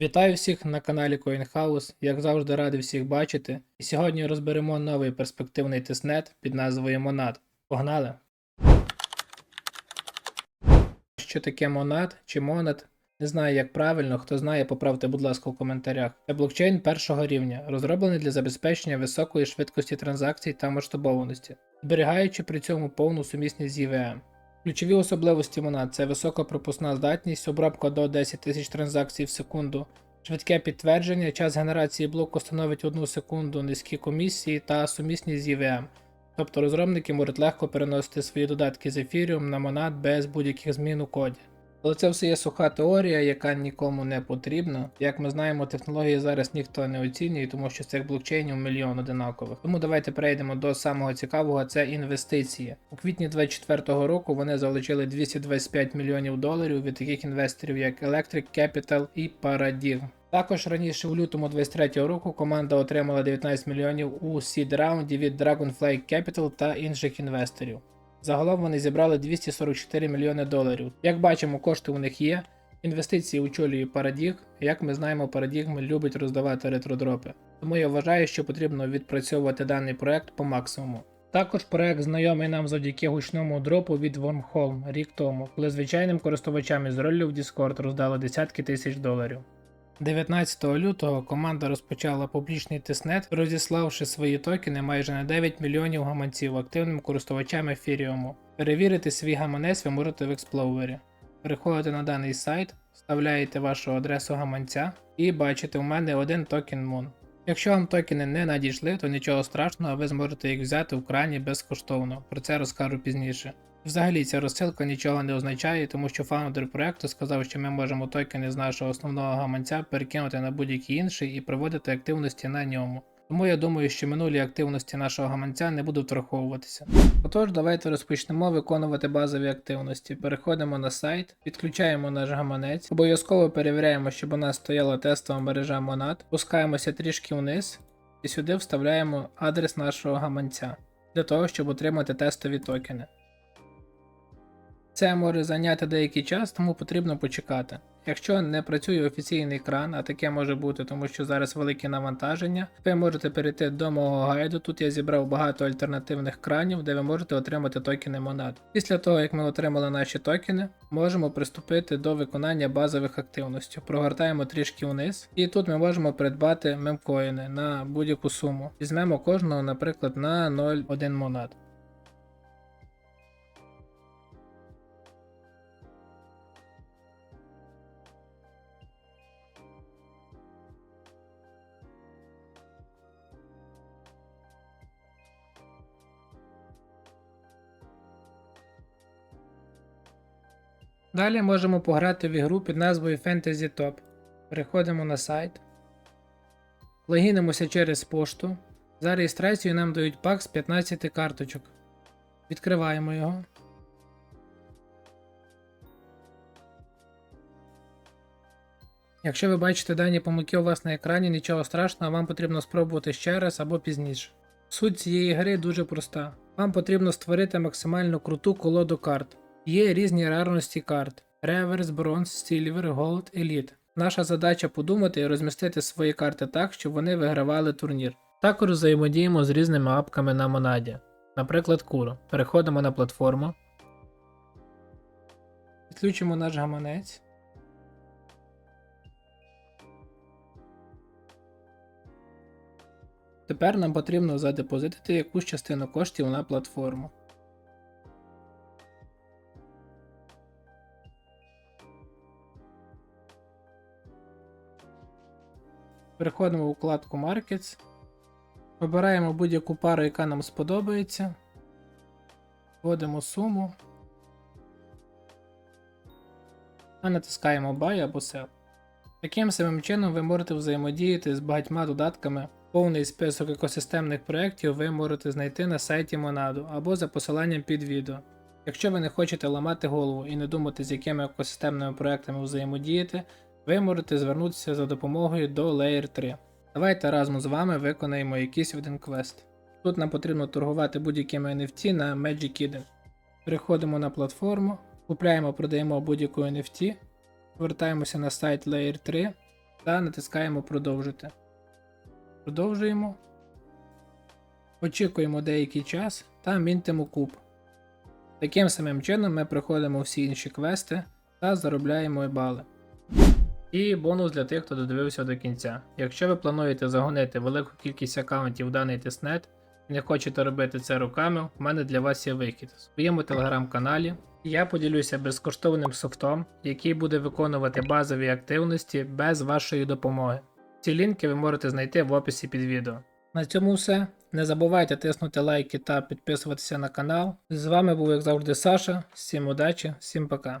Вітаю всіх на каналі CoinHouse. Як завжди радий всіх бачити. І сьогодні розберемо новий перспективний тиснет під назвою Monad. Погнали! Що таке Monad чи Monad? Не знаю, як правильно, хто знає, поправте, будь ласка, в коментарях. Це блокчейн першого рівня, розроблений для забезпечення високої швидкості транзакцій та масштабованості, зберігаючи при цьому повну сумісність з EVM. Ключові особливості Мона – це висока пропускна здатність, обробка до 10 тисяч транзакцій в секунду, швидке підтвердження, час генерації блоку становить 1 секунду, низькі комісії та сумісність з EVM. Тобто розробники можуть легко переносити свої додатки з Ethereum на монат без будь-яких змін у коді. Але це все є суха теорія, яка нікому не потрібна. Як ми знаємо, технології зараз ніхто не оцінює, тому що цих блокчейнів мільйон одинакових. Тому давайте перейдемо до самого цікавого, це інвестиції. У квітні 2024 року вони залучили 225 мільйонів доларів від таких інвесторів, як Electric Capital і Paradigm. Також раніше у лютому 2023 року команда отримала 19 мільйонів у seed раунді від Dragonfly Capital та інших інвесторів. Загалом вони зібрали 244 мільйони доларів. Як бачимо, кошти у них є. Інвестиції очолює Paradigm. Як ми знаємо, Paradigm любить роздавати ретродропи. Тому я вважаю, що потрібно відпрацьовувати даний проект по максимуму. Також проект знайомий нам завдяки гучному дропу від Wormhole рік тому, коли звичайним користувачам із роллю в Discord роздали десятки тисяч доларів. 19 лютого команда розпочала публічний тиснет, розіславши свої токени майже на 9 мільйонів гаманців активним користувачам ефіріуму. Перевірити свій гаманець ви можете в Експловері. Переходите на даний сайт, вставляєте вашу адресу гаманця і бачите у мене один токен Moon. Якщо вам токени не надійшли, то нічого страшного, ви зможете їх взяти в крані безкоштовно. Про це розкажу пізніше. Взагалі ця розсилка нічого не означає, тому що фаундер проекту сказав, що ми можемо токени з нашого основного гаманця перекинути на будь-який інший і проводити активності на ньому. Тому я думаю, що минулі активності нашого гаманця не будуть враховуватися. Отож, давайте розпочнемо виконувати базові активності. Переходимо на сайт, підключаємо наш гаманець, обов'язково перевіряємо, щоб у нас стояла тестова мережа Monad, пускаємося трішки вниз і сюди вставляємо адрес нашого гаманця для того, щоб отримати тестові токени. Це може зайняти деякий час, тому потрібно почекати. Якщо не працює офіційний кран, а таке може бути, тому що зараз велике навантаження, ви можете перейти до мого гайду. Тут я зібрав багато альтернативних кранів, де ви можете отримати токени Monad. Після того, як ми отримали наші токени, можемо приступити до виконання базових активностей. Прогортаємо трішки вниз, і тут ми можемо придбати мемкоїни на будь-яку суму. Візьмемо кожного, наприклад, на 0,1 Monad. Далі можемо пограти в ігру під назвою Fantasy Top. Переходимо на сайт. Логінимося через пошту. За реєстрацію нам дають пак з 15 карточок. Відкриваємо його. Якщо ви бачите дані помилки у вас на екрані, нічого страшного, вам потрібно спробувати ще раз або пізніше. Суть цієї гри дуже проста. Вам потрібно створити максимально круту колоду карт. Є різні рарності карт: реверс, бронз, сільвер, голд, еліт. Наша задача подумати і розмістити свої карти так, щоб вони вигравали турнір. Також взаємодіємо з різними апками на Монаді. Наприклад, Куро. Переходимо на платформу. Підключимо наш гаманець. Тепер нам потрібно задепозитити якусь частину коштів на платформу. Переходимо у вкладку Markets. Вибираємо будь-яку пару, яка нам сподобається. Вводимо суму. Та натискаємо Buy або Sell. Таким самим чином ви можете взаємодіяти з багатьма додатками. Повний список екосистемних проєктів ви можете знайти на сайті Monado або за посиланням під відео. Якщо ви не хочете ламати голову і не думати, з якими екосистемними проектами взаємодіяти, ви можете звернутися за допомогою до Layer 3. Давайте разом з вами виконаємо якийсь один квест. Тут нам потрібно торгувати будь-якими NFT на Magic Eden. Переходимо на платформу, купляємо, продаємо будь-яку NFT, повертаємося на сайт Layer 3, та натискаємо продовжити. Продовжуємо. Очікуємо деякий час та мінтимо куб. Таким самим чином ми проходимо всі інші квести та заробляємо бали. І бонус для тих, хто додивився до кінця. Якщо ви плануєте загонити велику кількість аккаунтів в даний тиснет і не хочете робити це руками, в мене для вас є вихід. В своєму телеграм-каналі я поділюся безкоштовним софтом, який буде виконувати базові активності без вашої допомоги. Ці лінки ви можете знайти в описі під відео. На цьому все. Не забувайте тиснути лайки та підписуватися на канал. З вами був як завжди Саша. Всім удачі, всім пока.